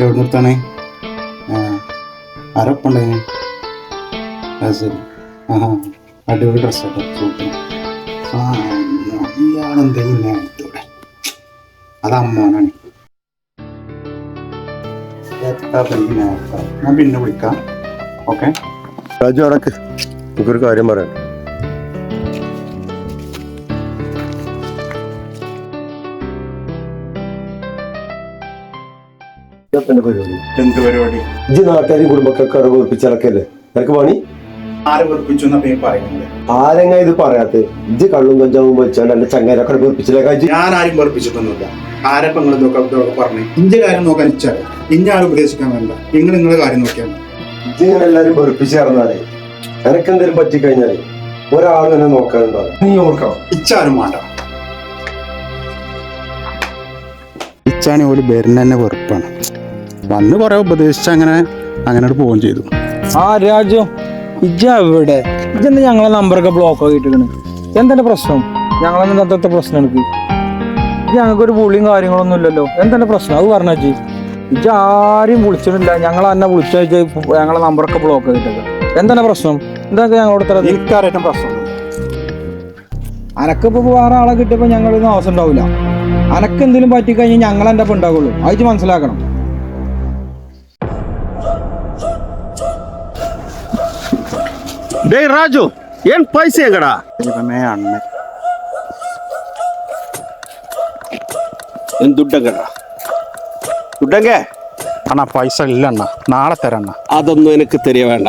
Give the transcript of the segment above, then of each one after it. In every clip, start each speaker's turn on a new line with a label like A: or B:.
A: എവിടെ നിർത്താണേ ആ ആരൊപ്പുണ്ടായിന് അത് ശരി. ആ അടിപൊളി ഡ്രസ് ഇയാളെന്തെങ്കിലും ഞാൻ പിന്നെ വിളിക്കാം. ഓക്കെ?
B: രാജു അടക്ക് എനിക്കൊരു കാര്യം പറയാം പരിപാടി?
A: എന്ത് പരിപാടി?
B: ഇജ്ജ് നാട്ടുകാരെയും കുടുംബക്കാരെ വെറുപ്പിച്ചിറക്കല്ലേ നിനക്ക് പണി?
A: ആരെ വെറുപ്പിച്ചു എന്നാ പേര് പറയുന്നത്?
B: ആരെങ്ങ ഇത് പറയാത്ത? ഇജ്ജ് കള്ളും കഞ്ചാവും വെച്ചാണ്ട് എന്റെ ചങ്ങാരൊക്കെ വെറുപ്പിച്ചില്ലേക്കാ
A: ഞാൻ ആരും വെറുപ്പിച്ചിട്ടൊന്നുമില്ല. ആരപ്പം നിങ്ങൾ ഇതൊക്കെ പറഞ്ഞു? ഇന്റെ കാര്യം നോക്കാൻ ഇച്ചാൽ ഇന്ന ആരും ഉപദേശിക്കാൻ വേണ്ട. നിങ്ങൾ നിങ്ങളുടെ കാര്യം നോക്കിയാൽ
B: ഇജ് ഇങ്ങനെ എല്ലാരും വെറുപ്പിച്ച് ഇറന്നാലേ എനക്ക് എന്തെങ്കിലും പറ്റിക്കഴിഞ്ഞാലേ? ഒരാൾ എന്നെ നോക്കാനുണ്ടാവും. നീ ഓർക്കണം.
A: ഇച്ചാരും വേണ്ട. ഇച്ചാണി ഒരു ബെറിന് തന്നെ വെറുപ്പാണ്. വന്ന് കുറെ ഉപദേശിച്ച് അങ്ങനെ അങ്ങനെ പോവുകയും ചെയ്തു.
C: ആ രാജു ഇജ്ജ എവിടെ? ഇജ്ജെന്താ ഞങ്ങളെ നമ്പറൊക്കെ ബ്ലോക്ക് ആക്കിയിട്ടിരിക്കണ്? എന്തെന്റെ പ്രശ്നം? ഞങ്ങളൊന്നും അത്രത്തെ പ്രശ്നം എനിക്ക് ഇജ്ജ് ഞങ്ങൾക്ക് ഒരു പുള്ളിയും കാര്യങ്ങളൊന്നും ഇല്ലല്ലോ. എന്തെന്റെ പ്രശ്നം? അത് പറഞ്ഞാ ജി ഇജ്ജ് ആരെയും വിളിച്ചിട്ടില്ല. ഞങ്ങൾ എന്നെ വിളിച്ചാൽ ഞങ്ങളെ നമ്പറൊക്കെ ബ്ലോക്ക് ആക്കിയിട്ടൊക്കെ. എന്താണ് പ്രശ്നം? എന്താ ഞങ്ങളോട് തരാം
A: എനിക്കറിയാൻ പ്രശ്നം.
C: അനക്കിപ്പോ വേറെ ആളെ കിട്ടിയപ്പോ ഞങ്ങളൊന്നും ആവശ്യം ഉണ്ടാവില്ല അനക്ക് എന്തെങ്കിലും പറ്റിക്കഴിഞ്ഞാൽ ഞങ്ങൾ എന്റെ ഒപ്പം ഉണ്ടാവുള്ളൂ? അത് മനസ്സിലാക്കണം.
D: ಡೇ ರಾಜು ಏನ್ ಪೈಸೆ
A: ಗಡ ಅಣ್ಣ
D: ಏನ್ ದುಡ್ಡಂಗಡ ದುಡ್ಡಂಗೆ
A: അണ്ണ പൈസ ഇല്ലണ്ണ നാളെ തരണ്ണ
D: അതൊന്നും എനിക്ക് തെരിയ വേണ്ട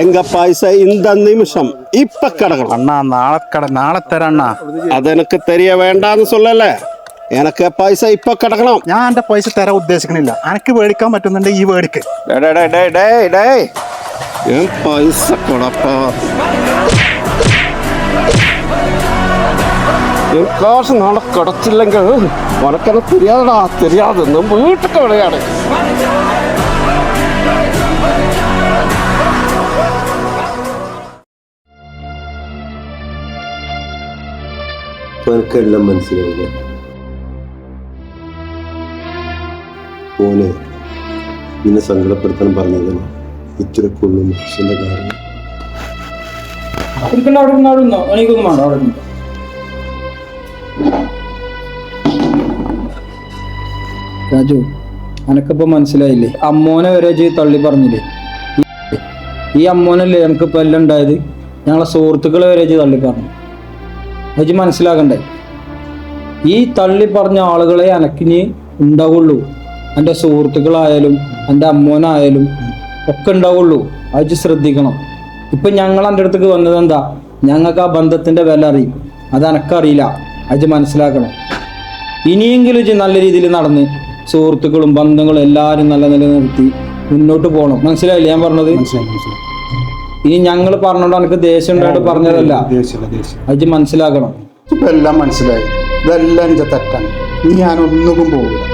D: എങ്ക പൈസ ഇന്ത നിമിഷം ഇപ്പ കടകൾ
A: അണ്ണാ നാളെ കട നാളെ തരണ്ണ
D: അതെനിക്ക് തെരിയ വേണ്ടെന്ന് സൊല്ലല്ലേ എനക്ക് പൈസ ഇപ്പൊ കിടക്കണം
A: ഞാൻ എന്റെ പൈസ തരാൻ ഉദ്ദേശിക്കണില്ല എനിക്ക് മേടിക്കാൻ പറ്റുന്നുണ്ട് ഈ മേടിക്ക്
D: ഡേ ഡേ ഡേ ഡേ ഡേ ഞാൻ പൈസ കൊടപ്പ. കാശ് നാളെ കിടച്ചില്ലെങ്കിൽ ഉനക്കത് തിരിയാതാ തിരിയാതെ വീട്ടിൽ
B: വിളയാണ് എനിക്കെല്ലാം മനസ്സിലാവില്ല ഓന് നിന്നെ സങ്കടപ്പെടുത്താൻ പറഞ്ഞതാണ് ഇത്രക്കുള്ളൂ മനുഷ്യന്റെ കാരണം.
C: ഇരിക്കണ്ട അവിടെ ഇരുന്നോ, അവിടെ ഇരുന്നോ. എനിക്കൊന്നും വേണ്ട അവിടെ ഇരുന്നോ. രാജു അനക്കിപ്പോ മനസ്സിലായില്ലേ? അമ്മോനെ വരെ ചെയ്ത് തള്ളി പറഞ്ഞില്ലേ? ഈ- ഈ അമ്മോനല്ലേ എനിക്കിപ്പോ എല്ലാം ഉണ്ടായത്? ഞങ്ങളെ സുഹൃത്തുക്കളെ വരെ ചെയ്ത് തള്ളി പറഞ്ഞു. അത് മനസ്സിലാകണ്ടേ? ഈ തള്ളി പറഞ്ഞ ആളുകളെ അനക്കിനി ഉണ്ടാവുള്ളൂ. എന്റെ സുഹൃത്തുക്കളായാലും എന്റെ അമ്മോനായാലും ഒക്കെ ഉണ്ടാവുള്ളൂ. അത് ശ്രദ്ധിക്കണം. ഇപ്പൊ ഞങ്ങൾ എന്റെ അടുത്തേക്ക് വന്നത് എന്താ? ഞങ്ങൾക്ക് ആ ബന്ധത്തിന്റെ വില അറിയും. അത് എനക്കറിയില്ല അത് മനസ്സിലാക്കണം. ഇനിയെങ്കിലും ഇജ്ജ് നല്ല രീതിയിൽ നടന്ന് സുഹൃത്തുക്കളും ബന്ധങ്ങളും എല്ലാവരും നല്ല നിലനിർത്തി മുന്നോട്ട് പോകണം. മനസ്സിലായില്ലേ ഞാൻ പറഞ്ഞത്? ഇനി ഞങ്ങൾ പറഞ്ഞോണ്ട് എനിക്ക് ദേഷ്യം ഉണ്ടായിട്ട് പറഞ്ഞതല്ല. അത് മനസ്സിലാക്കണം.
A: ഇപ്പൊ എല്ലാം മനസ്സിലായി. ഇതെല്ലാം എന്റെ തെറ്റാണ്. ഇനി ഞാൻ ഒന്നും പോകില്ല